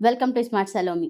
Welcome to smart Salomi.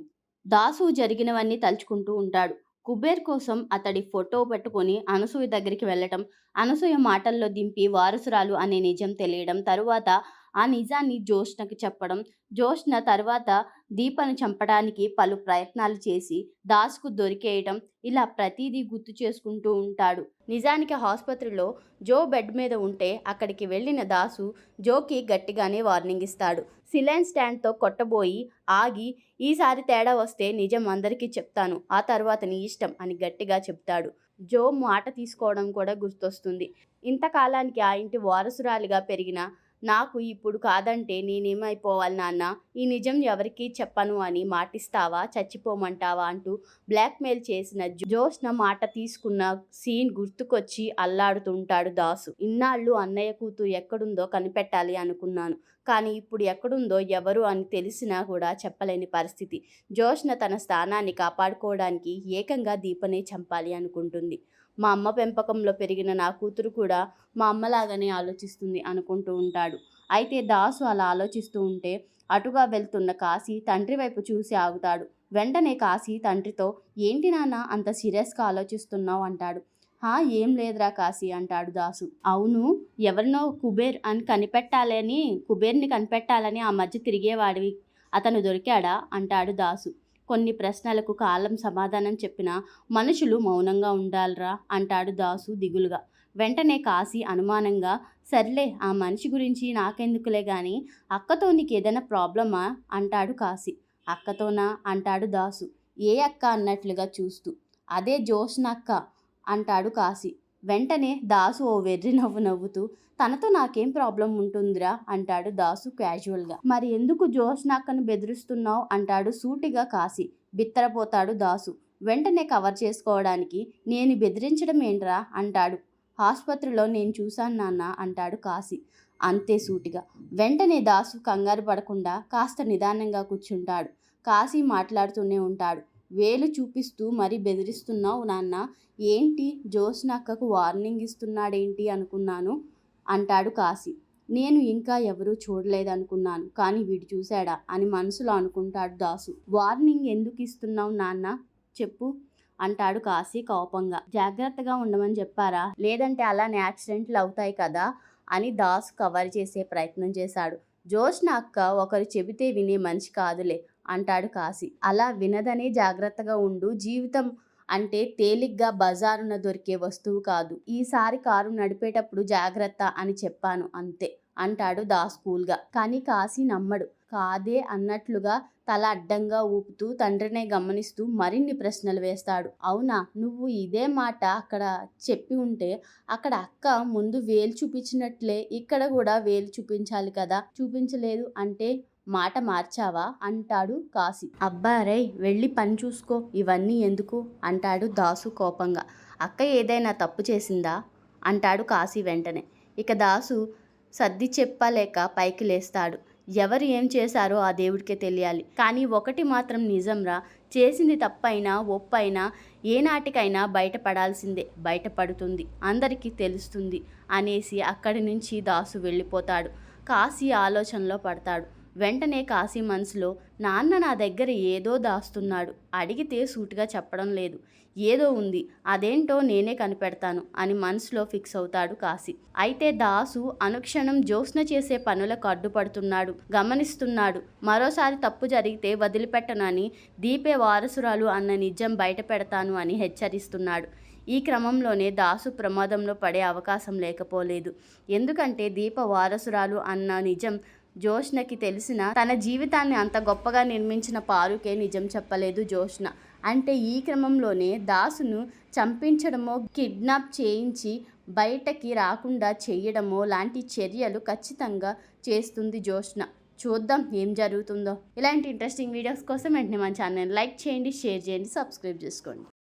Dasu జరిగినవన్నీ తలుచుకుంటూ ఉంటాడు. కుబేర్ కోసం అతడి ఫోటో పెట్టుకొని అనసూయ దగ్గరికి వెళ్ళటం అనసూయ మాటల్లో దింపి వారసురాలు అనే నిజం తెలియడం తరువాత ఆ నిజాన్ని జోష్నకి చెప్పడం. జోష్న తర్వాత దీపను చంపడానికి పలు ప్రయత్నాలు చేసి దాసుకు దొరికేయటం ఇలా ప్రతిదీ గుర్తు చేసుకుంటూ ఉంటాడు. నిజానికి ఆసుపత్రిలో జో బెడ్ మీద ఉంటే అక్కడికి వెళ్ళిన దాసు జోకి గట్టిగానే వార్నింగ్ ఇస్తాడు. సిలైన్ స్టాండ్తో కొట్టబోయి ఆగి ఈసారి తేడా వస్తే నిజం అందరికీ చెప్తాను. ఆ తర్వాత నీ ఇష్టం అని గట్టిగా చెప్తాడు. జో మాట తీసుకోవడం కూడా గుర్తొస్తుంది. ఇంతకాలానికి ఆ ఇంటి వారసురాలిగా పెరిగిన నాకు ఇప్పుడు కాదంటే నేనేమైపోవాలి నాన్న? ఈ నిజం ఎవరికీ చెప్పను అని మాటిస్తావా? చచ్చిపోమంటావా? అంటూ బ్లాక్మెయిల్ చేసిన జోష్న మాట తీసుకున్న సీన్ గుర్తుకొచ్చి అల్లాడుతుంటాడు దాసు. ఇన్నాళ్ళు అన్నయ్య కూతురు ఎక్కడుందో కనిపెట్టాలి అనుకున్నాను. కానీ ఇప్పుడు ఎక్కడుందో ఎవరు అని తెలిసినా కూడా చెప్పలేని పరిస్థితి. జోష్న తన స్థానాన్ని కాపాడుకోవడానికి ఏకంగా దీపనే చంపాలి అనుకుంటుంది. మా అమ్మ పెంపకంలో పెరిగిన నా కూతురు కూడా మా అమ్మలాగానే ఆలోచిస్తుంది అనుకుంటూ ఉంటాడు. అయితే దాసు అలా ఆలోచిస్తూ ఉంటే అటుగా వెళ్తున్న కాశీ తండ్రి వైపు చూసి ఆగుతాడు. వెంటనే కాశీ తండ్రితో ఏంటి నాన్న అంత సీరియస్గా ఆలోచిస్తున్నావు? అంటాడు. హా ఏం లేదురా కాశీ అంటాడు దాసు. అవును ఎవరినో కుబేర్ అని కనిపెట్టాలని కుబేర్ని కనిపెట్టాలని ఆ మధ్య తిరిగేవాడివి అతను దొరికాడా? అంటాడు దాసు. కొన్ని ప్రశ్నలకు కాలం సమాధానం చెప్పిన మనుషులు మౌనంగా ఉండాలరా అంటాడు దాసు దిగులుగా. వెంటనే కాశీ అనుమానంగా సర్లే ఆ మనిషి గురించి నాకెందుకులే గాని అక్కతో నీకు ఏదైనా ప్రాబ్లమా? అంటాడు కాశీ. అక్కతోనా? అంటాడు దాసు. ఏ అక్క అన్నట్లుగా చూస్తూ. అదే జోష్నక్క అంటాడు కాశీ. వెంటనే దాసు ఓ వెర్రి నవ్వు నవ్వుతూ తనతో నాకేం ప్రాబ్లం ఉంటుందిరా? అంటాడు దాసు క్యాజువల్గా. మరి ఎందుకు జోష్ నాకను బెదిరిస్తున్నావు? అంటాడు సూటిగా కాశీ. బిత్తరపోతాడు దాసు. వెంటనే కవర్ చేసుకోవడానికి నేను బెదిరించడం ఏంట్రా? అంటాడు. ఆసుపత్రిలో నేను చూశాను నాన్న అంటాడు కాశీ. అంతే సూటిగా. వెంటనే దాసు కంగారు పడకుండా కాస్త నిదానంగా కూర్చుంటాడు. కాశీ మాట్లాడుతూనే ఉంటాడు. వేలు చూపిస్తూ మరీ బెదిరిస్తున్నావు నాన్న. ఏంటి? జోష్న అక్కకు వార్నింగ్ ఇస్తున్నాడేంటి అనుకున్నాను అంటాడు కాశీ. నేను ఇంకా ఎవరూ చూడలేదనుకున్నాను కానీ వీడు చూశాడా అని మనసులో అనుకుంటాడు దాసు. వార్నింగ్ ఎందుకు ఇస్తున్నావు నాన్న? చెప్పు అంటాడు కాశీ కోపంగా. జాగ్రత్తగా ఉండమని చెప్పారా? లేదంటే అలానే యాక్సిడెంట్లు అవుతాయి కదా అని దాసు కవర్ చేసే ప్రయత్నం చేశాడు. జోష్న అక్క ఒకరు చెబితే వినే మనిషి కాదులే అంటాడు కాశీ. అలా వినదనే జాగ్రత్తగా ఉండు. జీవితం అంటే తేలిగ్గా బజారున దొరికే వస్తువు కాదు. ఈసారి కారు నడిపేటప్పుడు జాగ్రత్త అని చెప్పాను అంతే అంటాడు దాస్ కూల్గా కానీ కాశీ నమ్మడు. కాదే అన్నట్లుగా తల అడ్డంగా ఊపుతూ తండ్రినే గమనిస్తూ మరిన్ని ప్రశ్నలు వేస్తాడు. అవునా? నువ్వు ఇదే మాట అక్కడ చెప్పి ఉంటే అక్కడ అక్క ముందు వేలు చూపించినట్లే ఇక్కడ కూడా వేలు చూపించాలి కదా? చూపించలేదు అంటే మాట మార్చావా? అంటాడు కాశీ. అబ్బారే వెళ్ళి పని చూసుకో. ఇవన్నీ ఎందుకు? అంటాడు దాసు కోపంగా. అక్క ఏదైనా తప్పు చేసిందా? అంటాడు కాశీ వెంటనే. ఇక దాసు సర్ది చెప్పలేక పైకి లేస్తాడు. ఎవరు ఏం చేశారో ఆ దేవుడికే తెలియాలి. కానీ ఒకటి మాత్రం నిజంరా చేసింది తప్పైనా ఒప్పైనా ఏనాటికైనా బయటపడాల్సిందే బయటపడుతుంది అందరికీ తెలుస్తుంది అనేసి అక్కడి నుంచి దాసు వెళ్ళిపోతాడు. కాశీ ఆలోచనలో పడతాడు. వెంటనే కాశీ మనసులో నాన్న నా దగ్గర ఏదో దాస్తున్నాడు అడిగితే సూటిగా చెప్పడం లేదు. ఏదో ఉంది అదేంటో నేనే కనిపెడతాను అని మనసులో ఫిక్స్ అవుతాడు కాశీ. అయితే దాసు అనుక్షణం జ్యోత్స్న చేసే పనులకు అడ్డుపడుతున్నాడు గమనిస్తున్నాడు. మరోసారి తప్పు జరిగితే వదిలిపెట్టనని దీపే వారసురాలు అన్న నిజం బయట పెడతాను అని హెచ్చరిస్తున్నాడు. ఈ క్రమంలోనే దాసు ప్రమాదంలో పడే అవకాశం లేకపోలేదు. ఎందుకంటే దీప వారసురాలు అన్న నిజం జోష్నకి తెలిసిన తన జీవితాన్ని అంత గొప్పగా నిర్మించిన పారుకే నిజం చెప్పలేదు జోష్న. అంటే ఈ క్రమంలోనే దాసును చంపించడమో కిడ్నాప్ చేయించి బయటకి రాకుండా చేయడమో లాంటి చర్యలు ఖచ్చితంగా చేస్తుంది జోష్న. చూద్దాం ఏం జరుగుతుందో. ఇలాంటి ఇంట్రెస్టింగ్ వీడియోస్ కోసం వెంటనే మన ఛానల్ లైక్ చేయండి షేర్ చేయండి సబ్స్క్రైబ్ చేసుకోండి.